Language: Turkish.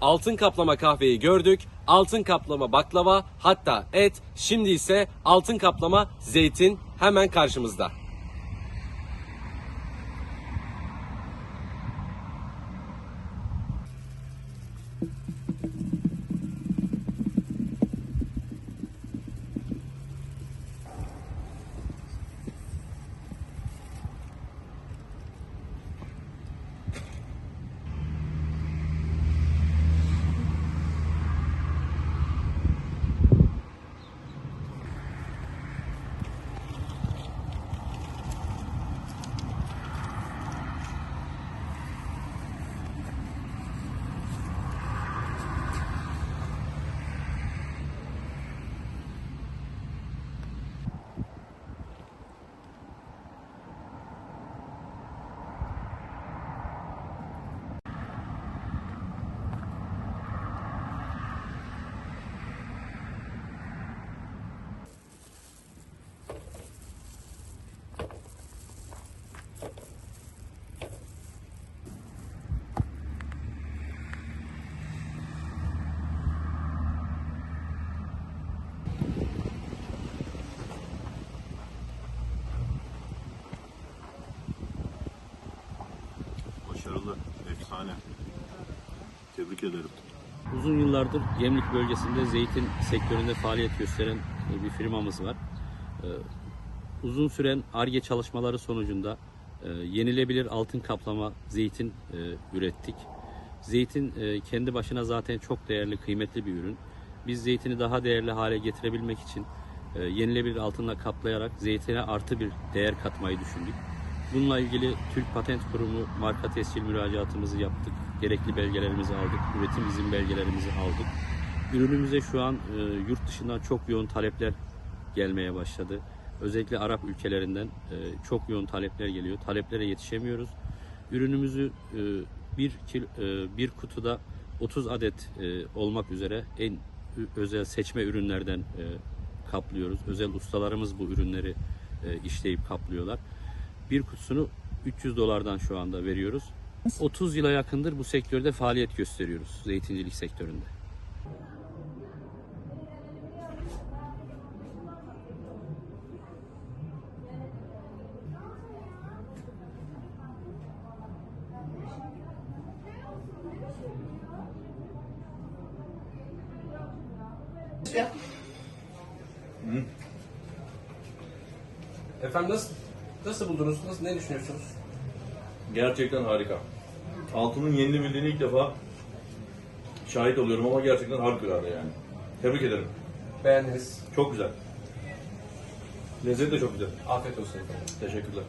altın kaplama kahveyi gördük. Altın kaplama baklava hatta et. Şimdi ise altın kaplama zeytin hemen karşımızda. Başarılı, efsane. Tebrik ederim. Uzun yıllardır Gemlik bölgesinde zeytin sektöründe faaliyet gösteren bir firmamız var. E, Uzun süren ARGE çalışmaları sonucunda e, yenilebilir altın kaplama zeytin e, ürettik. Zeytin e, kendi başına zaten çok değerli, kıymetli bir ürün. Biz zeytini daha değerli hale getirebilmek için yenilebilir altınla kaplayarak zeytine artı bir değer katmayı düşündük. Bununla ilgili Türk Patent Kurumu marka tescil müracaatımızı yaptık. Gerekli belgelerimizi aldık. Üretim izin belgelerimizi aldık. Ürünümüze şu an e, yurt dışından çok yoğun talepler gelmeye başladı. Özellikle Arap ülkelerinden e, çok yoğun talepler geliyor. Taleplere yetişemiyoruz. Ürünümüzü e, bir, kil, e, bir kutuda 30 adet e, olmak üzere en özel seçme ürünlerden e, kaplıyoruz. Özel ustalarımız bu ürünleri e, işleyip kaplıyorlar. Bir kutusunu 300 dolardan şu anda veriyoruz. 30 yıla yakındır bu sektörde faaliyet gösteriyoruz. Zeytincilik sektöründe. Efendim nasıl nasıl buldunuz? Nasıl ne düşünüyorsunuz? Gerçekten harika. Altının yenilebildiğini ilk defa şahit oluyorum ama gerçekten harikulade yani. Tebrik ederim. Beğendiniz. Çok güzel. Lezzeti de çok güzel. Afiyet olsun. Teşekkürler.